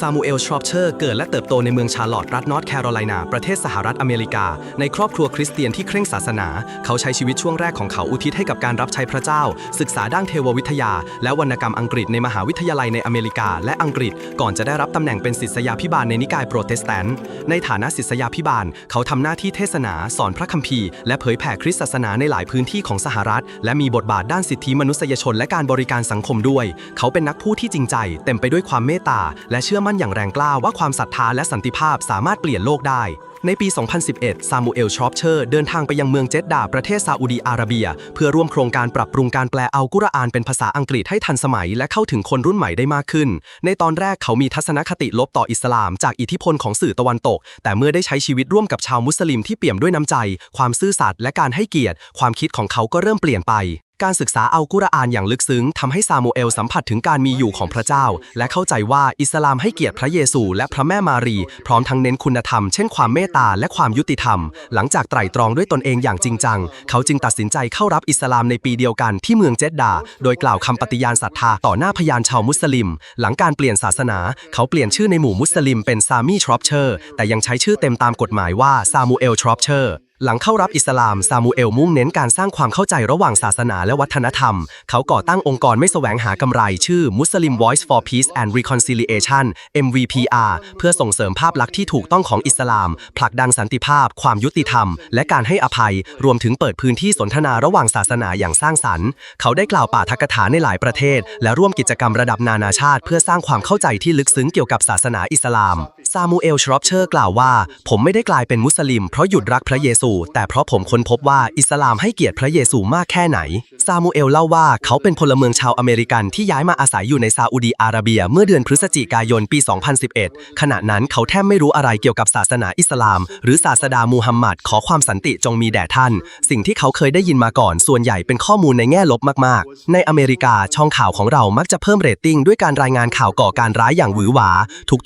ซามูเอล ชรอปเชอร์ เกิดและเติบโตในเมืองชาร์ลอตต์รัฐนอร์ทแคโรไลนา ประเทศสหรัฐอเมริกา ในครอบครัวคริสเตียนที่เคร่งศาสนา เขาใช้ชีวิตช่วงแรกของเขาอุทิศให้กับการรับใช้พระเจ้า ศึกษาด้านเทววิทยา และวรรณกรรมอังกฤษในมหาวิทยาลัยในอเมริกา และอังกฤษ ก่อนจะได้รับตำแหน่งเป็นศิษยาภิบาลในนิกายโปรเตสแตนต์ ในฐานะศิษยาภิบาล เขาทำหน้าที่เทศนา สอนพระคัมภีร์ และเผยแผ่คริสตศาสนาในหลายพื้นที่ของสหรัฐ และมีบทบาทด้านสิทธิมนุษยชนและการบริการสังคมด้วย เขาเป็นนักพูดที่จริงใจ เต็มไปด้วยความเมตตาและเชื่อมั่นอย่างแรงกล้าว่าความศรัทธาและสันติภาพสามารถเปลี่ยนโลกได้ ในปี 2011 ซามูเอล ชอปเชอร์ เดินทางไปยังเมืองเจดดา ประเทศซาอุดีอาระเบีย เพื่อร่วมโครงการปรับปรุงการแปลอัลกุรอานเป็นภาษาอังกฤษให้ทันสมัย และเข้าถึงคนรุ่นใหม่ได้มากขึ้น ในตอนแรกเขามีทัศนคติลบต่ออิสลาม จากอิทธิพลของสื่อตะวันตก แต่เมื่อได้ใช้ชีวิตร่วมกับชาวมุสลิมที่เปี่ยมด้วยน้ำใจ ความซื่อสัตย์และการให้เกียรติ ความคิดของเขาก็เริ่มเปลี่ยนไปการศึกษาอัลกุรอานอย่างลึกซึ้งทำให้ซามูเอลสัมผัสถึงการมีอยู่ของพระเจ้า และเข้าใจว่าอิสลามให้เกียรติพระเยซู และพระแม่มารี พร้อมทั้งเน้นคุณธรรมเช่นความเมตตาและความยุติธรรม หลังจากไตร่ตรองด้วยตนเองอย่างจริงจัง เขาจึงตัดสินใจเข้ารับอิสลามในปีเดียวกันที่เมืองเจดดา โดยกล่าวคำปฏิญาณศรัทธาต่อหน้าพยานชาวมุสลิม หลังการเปลี่ยนศาสนา เขาเปลี่ยนชื่อในหมู่มุสลิมเป็นซามีทรอปเชอร์ แต่ยังใช้ชื่อเต็มตามกฎหมายว่าซามูเอลทรอปเชอร์ หลังเข้ารับอิสลาม ซามูเอลมุ่งเน้นการสร้างความเข้าใจระหว่างศาสนาและวัฒนธรรม เขาก่อตั้งองค์กรไม่แสวงหากำไร ชื่อ Muslim Voice for Peace and Reconciliation MVPR เพื่อส่งเสริมภาพลักษณ์ที่ถูกต้องของอิสลาม ผลักดันสันติภาพ ความยุติธรรม และการให้อภัย รวมถึงเปิดพื้นที่สนทนาระหว่างศาสนาอย่างสร้างสรรค์ เขาได้กล่าวปาฐกถาในหลายประเทศ และร่วมกิจกรรมระดับนานาชาติ เพื่อสร้างความเข้าใจที่ลึกซึ้งเกี่ยวกับศาสนาอิสลาม ซามูเอล ชรอปเชอร์ กล่าวว่า ผมไม่ได้กลายเป็นมุสลิมเพราะหยุดรักพระเยซูแต่เพราะผมค้นพบว่าอิสลามให้เกียรติพระเยซูมากแค่ไหน ซามูเอลเล่าว่าเขาเป็นพลเมืองชาวอเมริกันที่ย้ายมาอาศัยอยู่ในซาอุดีอาระเบีย เมื่อเดือนพฤศจิกายนปี 2011 ขณะนั้นเขาแทบไม่รู้อะไรเกี่ยวกับศาสนาอิสลาม หรือศาสดามูฮัมหมัดขอความสันติจงมีแด่ท่าน สิ่งที่เขาเคยได้ยินมาก่อน ส่วนใหญ่เป็นข้อมูลในแง่ลบมากๆ ในอเมริกาช่องข่าวของเรามักจะเพิ่มเรตติ้งด้วยการรายงานข่าวก่อการร้ายอย่างหวือหวา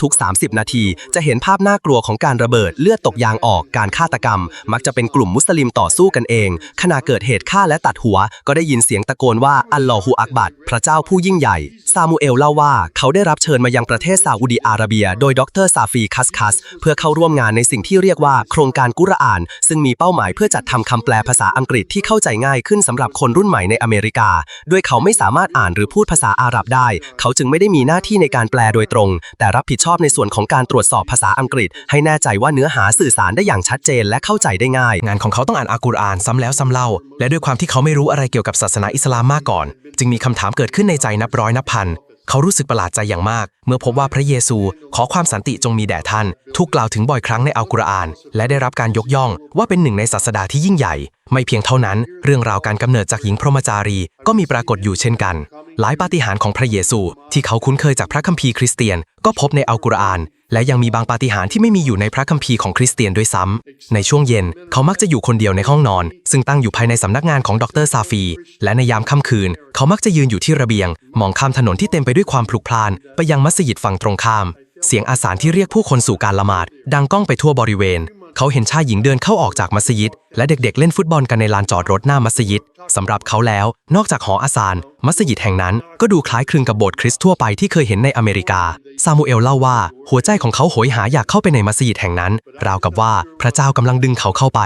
ทุกๆ 30 นาที จะเห็นภาพน่ากลัวของการระเบิดเลือดตกยางออกการฆาตกรรม มักจะเป็นกลุ่มมุสลิมต่อสู้กันเอง ขณะเกิดเหตุฆ่าและตัดหัว ก็ได้ยินเสียงตะโกนว่าอัลลอฮฺอักบัดพระเจ้าผู้ยิ่งใหญ่ ซามูเอลเล่าว่าเขาได้รับเชิญมายังประเทศซาอุดีอาระเบีย โดยดรซาฟีคัสคัส เพื่อเข้าร่วมงานในสิ่งที่เรียกว่า โครงการกุรอาน ซึ่งมีเป้าหมายเพื่อจัดทำคำแปลภาษาอังกฤษที่เข้าใจง่ายขึ้นสำหรับคนรุ่นใหม่ในอเมริกา ด้วยเขาไม่สามารถอ่านหรือพูดภาษาอาหรับได้ เขาจึงไม่ได้มีหน้าที่ในการแปลโดยตรง แต่รับผิดชอบในส่วนของการตรวจสอบภาษาอังกฤษ ให้แน่ใจว่าเนื้อหาสื่อสารได้อย่างชัดเจนและเข้าใจได้ง่ายงานของเขาต้องอ่านอัลกุรอานซ้ำแล้วซ้ำเล่า และด้วยความที่เขาไม่รู้อะไรเกี่ยวกับศาสนาอิสลามมาก่อน จึงมีคำถามเกิดขึ้นในใจนับร้อยนับพันเขารู้สึกประหลาดใจอย่างมาก เมื่อพบว่าพระเยซูขอความสันติจงมีแด่ท่าน ถูกกล่าวถึงบ่อยครั้งในอัลกุรอาน และได้รับการยกย่องว่าเป็นหนึ่งในศาสดาที่ยิ่งใหญ่ ไม่เพียงเท่านั้น เรื่องราวการกำเนิดจากหญิงพรหมจารี ก็มีปรากฏอยู่เช่นกัน หลายปาฏิหาริย์ของพระเยซู ที่เขาคุ้นเคยจากพระคัมภีร์คริสเตียน ก็พบในอัลกุรอาน และยังมีบางปาฏิหาริย์ที่ไม่มีอยู่ในพระคัมภีร์ของคริสเตียนด้วยซ้ำในช่วงเย็นเขามักจะอยู่คนเดียวในห้องนอน ซึ่งตั้งอยู่ภายในสำนักงานของดรซาฟี และในยามค่ำคืน เขามักจะยืนอยู่ที่ระเบียง มองข้ามถนนที่เต็มไปด้วยความพลุกพล่าน ไปยังมัสยิดฝั่งตรงข้าม เสียงอาสาที่เรียกผู้คนสู่การละหมาด ดังก้องไปทั่วบริเวณ เขาเห็นชายหญิงเดินเข้าออกจากมัสยิด และเด็กๆเล่นฟุตบอลกันในลานจอดรถหน้ามัสยิดสำหรับเขาแล้ว นอกจากหออาซาน มัสยิดแห่งนั้นก็ดูคล้ายคลึงกับโบสถ์คริสต์ทั่วไปที่เคยเห็นในอเมริกา ซามูเอลเล่าว่า หัวใจของเขาโหยหาอยากเข้าไปในมัสยิดแห่งนั้น ราวกับว่าพระเจ้ากำลังดึงเขาเข้าไป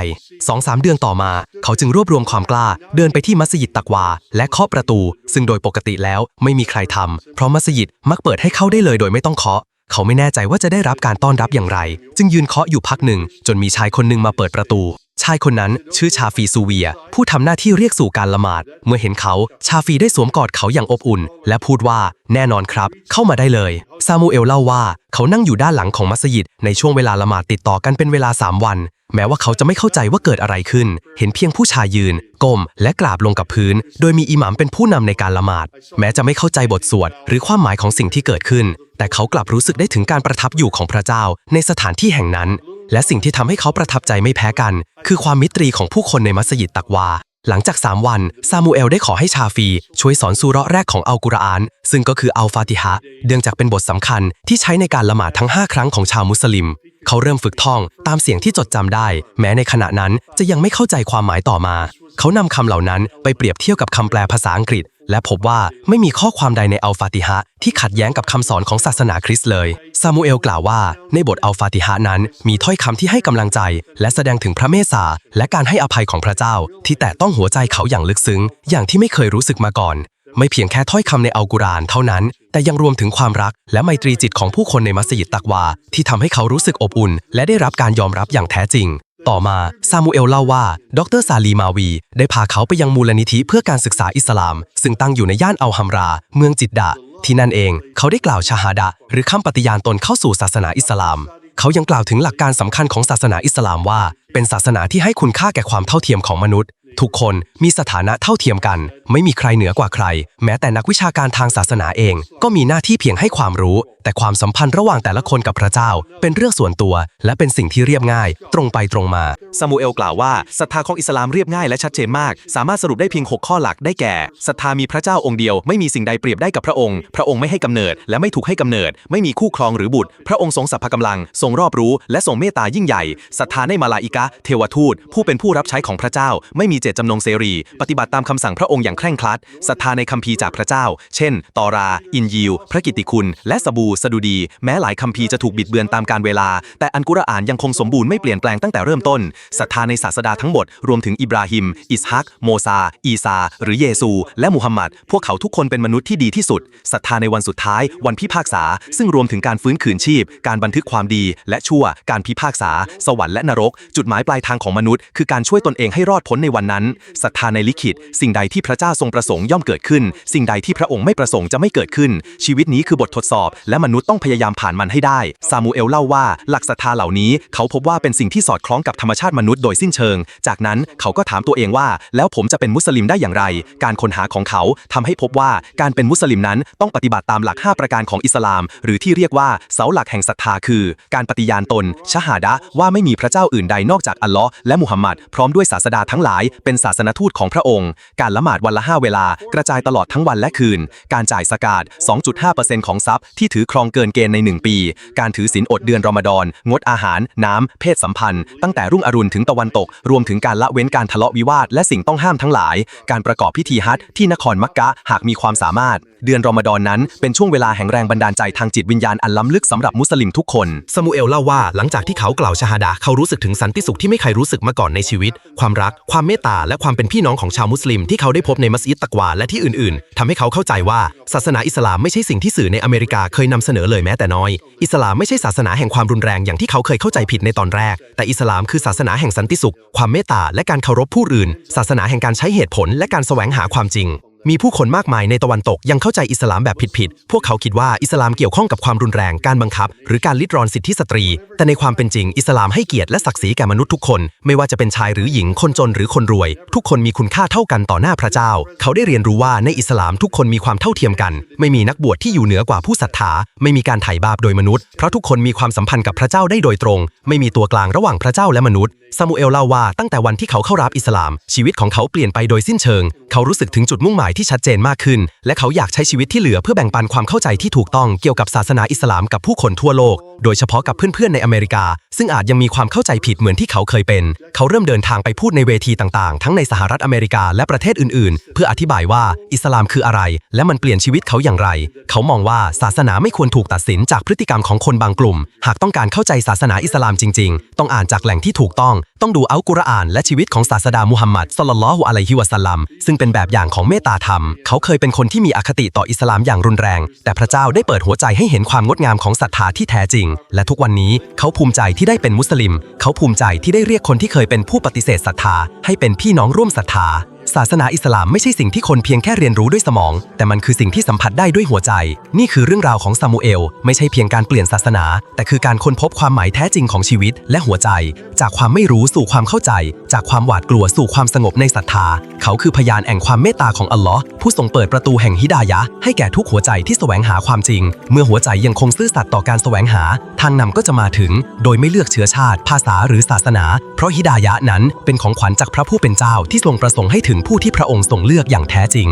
สองสามเดือนต่อมา เขาจึงรวบรวมความกล้า เดินไปที่มัสยิดตักวา และเคาะประตู ซึ่งโดยปกติแล้วไม่มีใครทำเพราะมัสยิดมักเปิดให้เข้าได้เลยโดยไม่ต้องเคาะ เขาไม่แน่ใจว่าจะได้รับการต้อนรับอย่างไร จึงยืนเคาะอยู่พักหนึ่ง จนมีชายคนหนึ่งมาเปิดประตู ชายคนนั้นชื่อชาฟีซูเวีย ผู้ทำหน้าที่เรียกสู่การละหมาด เมื่อเห็นเขาชาฟีได้สวมกอดเขาอย่างอบอุ่น และพูดว่าแน่นอนครับ เข้ามาได้เลยซามูเอลเล่าว่าเขานั่งอยู่ด้านหลังของมัสยิดในช่วงเวลาละหมาดติดต่อกันเป็นเวลา 3 วัน แม้ว่าเขาจะไม่เข้าใจว่าเกิดอะไรขึ้น เห็นเพียงผู้ชายยืน ก้ม และกราบลงกับพื้น โดยมีอิหมัมเป็นผู้นำในการละหมาด แม้จะไม่เข้าใจบทสวด หรือความหมายของสิ่งที่เกิดขึ้น แต่เขากลับรู้สึกได้ถึงการประทับอยู่ของพระเจ้า ในสถานที่แห่งนั้น และสิ่งที่ทำให้เขาประทับใจไม่แพ้กัน คือความมิตรีของผู้คนในมัสยิดตักวา หลังจาก 3 วัน ซามูเอลได้ขอให้ชาฟี ช่วยสอนซูเราะแรกของอัลกุรอาน ซึ่งก็คืออัลฟาติฮะเนื่องจากเป็นบทสำคัญที่ใช้ในการละหมาดทั้ง 5 ครั้งของชาวมุสลิม เขาเริ่มฝึกท่องตามเสียงที่จดจำได้ แม้ในขณะนั้นจะยังไม่เข้าใจความหมายต่อมา เขานำคำเหล่านั้นไปเปรียบเทียบกับคำแปลภาษาอังกฤษ และพบว่าไม่มีข้อความใดในอัลฟาติฮะที่ขัดแย้งกับคำสอนของศาสนาคริสต์เลย ซามูเอลกล่าวว่า ในบทอัลฟาติฮะนั้น มีถ้อยคำที่ให้กำลังใจ และแสดงถึงพระเมตตาและการให้อภัยของพระเจ้า ที่แตะต้องหัวใจเขาอย่างลึกซึ้ง อย่างที่ไม่เคยรู้สึกมาก่อน ไม่เพียงแค่ถ้อยคำในอัลกุรอานเท่านั้น แต่ยังรวมถึงความรัก และไมตรีจิตของผู้คนในมัสยิดตักวา ที่ทำให้เขารู้สึกอบอุ่น และได้รับการยอมรับอย่างแท้จริง ต่อมาซามูเอลเล่าว่า ดรซาลีมาวี ได้พาเขาไปยังมูลนิธิเพื่อการศึกษาอิสลาม ซึ่งตั้งอยู่ในย่านอัลฮัมรา เมืองจิดดะที่นั่นเองเขาได้กล่าวชาฮาดะห์หรือคำปฏิญาณตนเข้าสู่ศาสนาอิสลาม เขายังกล่าวถึงหลักการสำคัญของศาสนาอิสลามว่า เป็นศาสนาที่ให้คุณค่าแก่ความเท่าเทียมของมนุษย์ ทุกคนมีสถานะเท่าเทียมกัน ไม่มีใครเหนือกว่าใคร แม้แต่นักวิชาการทางศาสนาเอง ก็มีหน้าที่เพียงให้ความรู้ แต่ความสัมพันธ์ระหว่างแต่ละคนกับพระเจ้า เป็นเรื่องส่วนตัว และเป็นสิ่งที่เรียบง่าย ตรงไปตรงมาซามูเอลกล่าวว่าศรัทธาของอิสลามเรียบง่ายและชัดเจนมาก สามารถสรุปได้เพียง 6 ข้อหลักได้แก่ศรัทธามีพระเจ้าองค์เดียวไม่มีสิ่งใดเปรียบได้กับพระองค์ พระองค์ไม่ให้กำเนิด และไม่ถูกให้กำเนิด ไม่มีคู่ครองหรือบุตร พระองค์ทรงสัพพกำลัง ทรงรอบรู้ และทรงเมตตายิ่งใหญ่ศรัทธาในมาลาอิกะเทวทูต ผู้เป็นผู้รับใช้ของพระเจ้า ไม่มีเจตจำนงเสรี ปฏิบัติตามคำสั่งพระองค์อย่างเคร่งครัดศรัทธาในคัมภีร์จากพระเจ้า เช่น ตอรา อินยิว พระกิตติคุณ และสบูสดุดี แม้หลายคัมภีร์จะถูกบิดเบือนตามการเวลา แต่อันกุรอานยังคงสมบูรณ์ไม่เปลี่ยนแปลงตั้งแต่เริ่มต้นศรัทธาในศาสดาทั้งหมด รวมถึงอิบราฮิม อิสฮัก โมซา อีซา หรือเยซู และมุฮัมมัด พวกเขาทุกคนเป็นมนุษย์ที่ดีที่สุดศรัทธาในวันสุดท้าย วันพิพากษา ซึ่งรวมถึงการฟื้นคืนชีพ การบันทึกความดี และชั่ว การพิพากษา สวรรค์และนรก จุดหมายปลายทางของมนุษย์ คือการช่วยตนเองให้รอดพ้นในวันนั้นศรัทธาในลิขิต สิ่งใดที่พระเจ้าทรงประสงค์ย่อมเกิดขึ้น สิ่งใดที่พระองค์ไม่ประสงค์จะไม่เกิดขึ้น ชีวิตนี้คือบททดสอบ และมนุษย์ต้องพยายามผ่านมันให้ได้ ซามูเอลเล่าว่าหลักศรัทธาเหล่านี้ เขาพบว่าเป็นสิ่งที่สอดคล้องกับธรรมชาติมนุษย์โดยสิ้นเชิง จากนั้นเขาก็ถามตัวเองว่า แล้วผมจะเป็นมุสลิมได้อย่างไร การค้นหาของเขาทำให้พบว่าการเป็นมุสลิมนั้นต้องปฏิบัติตามหลัก 5 ประการของอิสลาม หรือที่เรียกว่าเสาหลักแห่งศรัทธาคือ การปฏิญาณตนชหาดะว่าไม่มีพระเจ้าอื่นใดนอกจากอัลลอฮ์และมุฮัมมัดพร้อมด้วยศาสดาทั้งหลายเป็นศาสนทูตของพระองค์ การละหมาดวันละ 5 เวลา กระจายตลอดทั้งวันและคืน การจ่ายสกาด 2.5%ของทรัพย์ที่ถือครองเกินเกณฑ์ใน 1 ปี การถือศีลอดเดือนรอมฎอน งดอาหาร น้ำ เพศสัมพันธ์ ตั้งแต่รุ่งอรุณถึงตะวันตก รวมถึงการละเว้นการทะเลาะวิวาท และสิ่งต้องห้ามทั้งหลาย การประกอบพิธีฮัจที่นครมักกะหากมีความสามารถ เดือนรอมฎอนนั้นเป็นช่วงเวลาแห่งแรงบันดาลใจทางจิตวิญญาณอันล้ำลึกสำหรับมุสลิมทุกคนซามูเอลเล่าว่าหลังจากที่เขากล่าวชาฮาดะเขารู้สึกถึงสันติสุขที่ไม่เคยรู้สึกมาก่อนในชีวิต ความรัก ความเมตตาและความเป็นพี่น้องของชาวมุสลิมที่เขาได้พบในมัสยิดตะกวาและที่อื่นๆทำให้เขาเข้าใจว่า ศาสนาอิสลามไม่ใช่สิ่งที่สื่อในอเมริกาเคยนำเสนอเลยแม้แต่น้อย อิสลามไม่ใช่ศาสนาแห่งความรุนแรงอย่างที่เขาเคยเข้าใจผิดในตอนแรก แต่อิสลามคือศาสนาแห่งสันติสุข ความเมตตาและการเคารพผู้อื่น ศาสนาแห่งการใช้เหตุผลและการแสวงหาความจริง มีผู้คนมากมายในตะวันตกยังเข้าใจอิสลามแบบผิดๆ พวกเขาคิดว่าอิสลามเกี่ยวข้องกับความรุนแรง การบังคับ หรือการลิดรอนสิทธิสตรี แต่ในความเป็นจริงอิสลามให้เกียรติและศักดิ์ศรีแก่มนุษย์ทุกคน ไม่ว่าจะเป็นชายหรือหญิง คนจนหรือคนรวย ทุกคนมีคุณค่าเท่ากันต่อหน้าพระเจ้า เขาได้เรียนรู้ว่าในอิสลามทุกคนมีความเท่าเทียมกัน ไม่มีนักบวชที่อยู่เหนือกว่าผู้ศรัทธา ไม่มีการไถ่บาปโดยมนุษย์ เพราะทุกคนมีความสัมพันธ์กับพระเจ้าได้โดยตรง ไม่มีตัวกลางระหว่างพระเจ้าและมนุษย์ ซามูเอลเล่าว่าตั้งแต่วันที่เขาเข้ารับอิสลาม ชีวิตของเขาเปลี่ยนไปโดยสิ้นเชิง เขารู้สึกถึงจุดมุ่งหมายที่ชัดเจนมากขึ้น และเขาอยากใช้ชีวิตที่เหลือเพื่อแบ่งปันความเข้าใจที่ถูกต้องเกี่ยวกับศาสนาอิสลามกับผู้คนทั่วโลก โดยเฉพาะกับเพื่อนๆในอเมริกา ซึ่งอาจยังมีความเข้าใจผิดเหมือนที่เขาเคยเป็น เขาเริ่มเดินทางไปพูดในเวทีต่างๆ ทั้งในสหรัฐอเมริกาและประเทศอื่นๆ เพื่ออธิบายว่าอิสลามคืออะไร และมันเปลี่ยนชีวิตเขาอย่างไร เขามองว่าศาสนาไม่ควรถูกตัดสินจากพฤติกรรมของคนบางกลุ่ม หากต้องการเข้าใจศาสนาอิสลามจริง ๆ ต้องอ่านจากแหล่งที่ถูกต้อง ต้องดูอัลกุรอานและชีวิตของศาสดามุฮัมมัดสลลัลฮุอะลัยฮิวะสัลลัมซึ่งเป็นแบบอย่างของเมตตาธรรม เขาเคยเป็นคนที่มีอคติต่ออิสลามอย่างรุนแรง แต่พระเจ้าได้เปิดหัวใจให้เห็นความงดงามของศรัทธาที่แท้จริง และทุกวันนี้เขาภูมิใจที่ได้เป็นมุสลิม เขาภูมิใจที่ได้เรียกคนที่เคยเป็นผู้ปฏิเสธศรัทธาให้เป็นพี่น้องร่วมศรัทธา ศาสนาอิสลามไม่ใช่สิ่งที่คนเพียงแค่เรียนรู้ด้วยสมอง แต่มันคือสิ่งที่สัมผัสได้ด้วยหัวใจ นี่คือเรื่องราวของซามูเอล ไม่ใช่เพียงการเปลี่ยนศาสนา แต่คือการค้นพบความหมายแท้จริงของชีวิต และหัวใจ จากความไม่รู้สู่ความเข้าใจ จากความหวาดกลัวสู่ความสงบในศรัทธา เขาคือพยานแห่งความเมตตาของอัลลอฮ์ผู้ทรงเปิดประตูแห่งฮิดายะ ให้แก่ทุกหัวใจที่แสวงหาความจริง เมื่อหัวใจยังคงซื่อสัตย์ต่อการแสวงหา ทางนำก็จะมาถึง โดยไม่เลือกเชื้อชาติ ภาษาหรือศาสนา เพราะฮิดายะนั้นเป็นของขวัญจากพระผู้เป็นเจ้าที่ทรงประสงค์ให้ถึงผู้ที่พระองค์ทรงเลือกอย่างแท้จริง